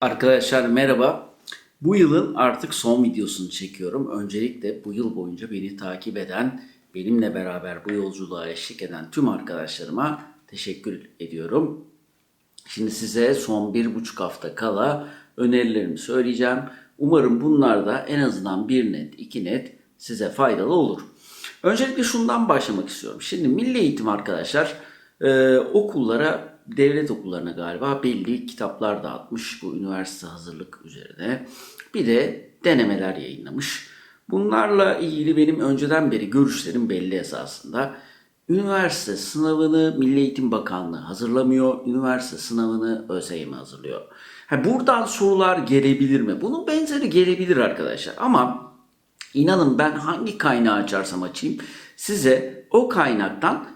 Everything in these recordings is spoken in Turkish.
Arkadaşlar merhaba. Bu yılın artık son videosunu çekiyorum. Öncelikle bu yıl boyunca beni takip eden, benimle beraber bu yolculuğa eşlik eden tüm arkadaşlarıma teşekkür ediyorum. Şimdi size son bir buçuk hafta kala önerilerimi söyleyeceğim. Umarım bunlar da en azından bir net, iki net size faydalı olur. Öncelikle şundan başlamak istiyorum. Şimdi milli eğitim arkadaşlar e, okullara, devlet okullarına galiba belli kitaplar dağıtmış bu üniversite hazırlık üzerine. Bir de denemeler yayınlamış. Bunlarla ilgili benim önceden beri görüşlerim belli esasında. Üniversite sınavını Milli Eğitim Bakanlığı hazırlamıyor. Üniversite sınavını ÖSYM hazırlıyor. Ha, buradan sorular gelebilir mi? Bunun benzeri gelebilir arkadaşlar. Ama inanın ben hangi kaynağı açarsam açayım size o kaynaktan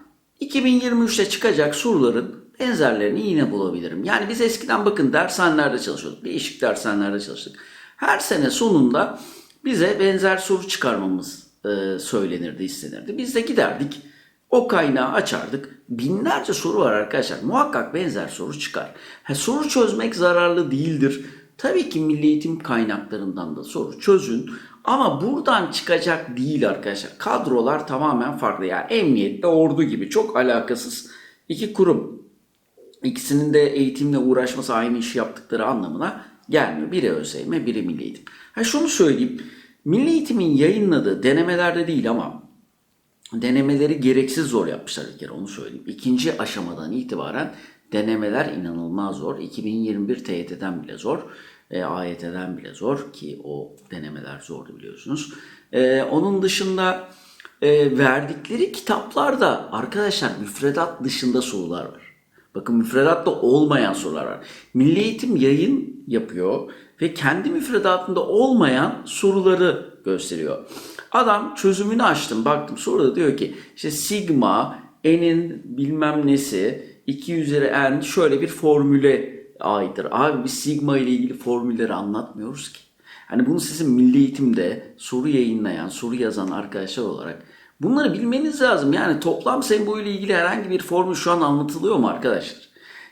2023'te çıkacak soruların benzerlerini yine bulabilirim. Yani biz eskiden bakın dershanelerde çalışıyorduk. Değişik dershanelerde çalıştık. Her sene sonunda bize benzer soru çıkarmamız e, söylenirdi, istenirdi. Biz de giderdik. O kaynağı açardık. Binlerce soru var arkadaşlar. Muhakkak benzer soru çıkar. Ha, soru çözmek zararlı değildir. Tabii ki milli eğitim kaynaklarından da soru çözün. Ama buradan çıkacak değil arkadaşlar. Kadrolar tamamen farklı. Yani emniyetle ordu gibi çok alakasız iki kurum. İkisinin de eğitimle uğraşması aynı işi yaptıkları anlamına gelmiyor. Biri ÖSYM, biri Milli Eğitim. Ha şunu söyleyeyim. Milli Eğitim'in yayınladığı denemelerde değil ama denemeleri gereksiz zor yapmışlar bir kere onu söyleyeyim. İkinci aşamadan itibaren denemeler inanılmaz zor. 2021 TYT'den bile zor. E, AYT'den bile zor ki o denemeler zordu biliyorsunuz. E, onun dışında e, verdikleri kitaplarda arkadaşlar müfredat dışında sorular var. Bakın müfredatta olmayan sorular var. Milli Eğitim yayın yapıyor ve kendi müfredatında olmayan soruları gösteriyor. Adam çözümünü açtım baktım soruda diyor ki işte sigma n'in bilmem nesi 2 üzeri n şöyle bir formüle aittir. Abi biz sigma ile ilgili formülleri anlatmıyoruz ki. Hani bunu sizin milli eğitimde soru yayınlayan, soru yazan arkadaşlar olarak bunları bilmeniz lazım. Yani toplam sembolü ile ilgili herhangi bir formül şu an anlatılıyor mu arkadaşlar?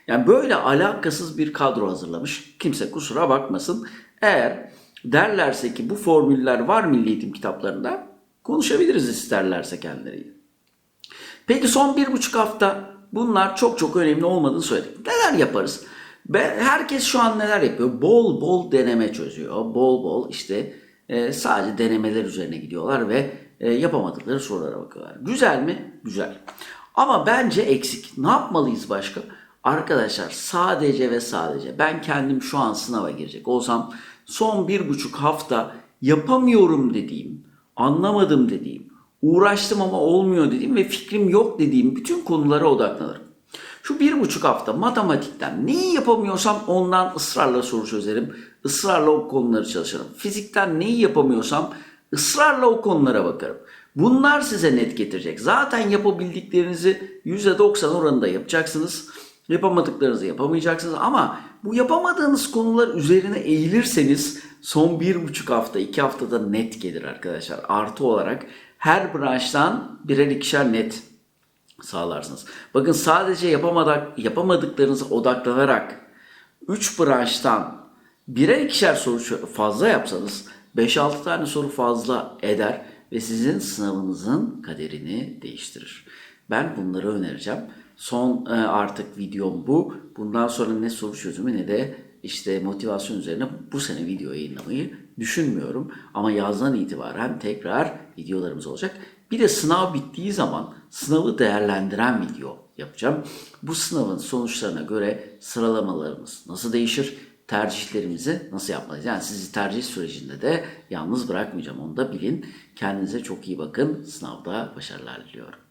Yani böyle alakasız bir kadro hazırlamış. Kimse kusura bakmasın. Eğer derlerse ki bu formüller var milli eğitim kitaplarında konuşabiliriz isterlerse kendileriyle. Peki son bir buçuk hafta bunlar çok çok önemli olmadığını söyledik. Neler yaparız? Herkes şu an neler yapıyor? Bol bol deneme çözüyor. Bol bol işte e, sadece denemeler üzerine gidiyorlar ve e, yapamadıkları sorulara bakıyorlar. Güzel mi? Güzel. Ama bence eksik. Ne yapmalıyız başka? Arkadaşlar sadece ve sadece ben kendim şu an sınava girecek olsam son bir buçuk hafta yapamıyorum dediğim, anlamadım dediğim, uğraştım ama olmuyor dediğim ve fikrim yok dediğim bütün konulara odaklanırım. Şu bir buçuk hafta matematikten neyi yapamıyorsam ondan ısrarla soru çözerim. ısrarla o konuları çalışırım. Fizikten neyi yapamıyorsam ısrarla o konulara bakarım. Bunlar size net getirecek. Zaten yapabildiklerinizi %90 oranında yapacaksınız. Yapamadıklarınızı yapamayacaksınız ama bu yapamadığınız konular üzerine eğilirseniz son bir buçuk hafta, iki haftada net gelir arkadaşlar. Artı olarak her branştan birer ikişer net sağlarsınız. Bakın sadece yapamadık, yapamadıklarınıza odaklanarak 3 branştan birer ikişer soru fazla yapsanız 5-6 tane soru fazla eder ve sizin sınavınızın kaderini değiştirir. Ben bunları önereceğim. Son e, artık videom bu. Bundan sonra ne soru çözümü ne de işte motivasyon üzerine bu sene video yayınlamayı düşünmüyorum. Ama yazdan itibaren tekrar videolarımız olacak. Bir de sınav bittiği zaman sınavı değerlendiren video yapacağım. Bu sınavın sonuçlarına göre sıralamalarımız nasıl değişir? Tercihlerimizi nasıl yapmalıyız? Yani sizi tercih sürecinde de yalnız bırakmayacağım onu da bilin. Kendinize çok iyi bakın. Sınavda başarılar diliyorum.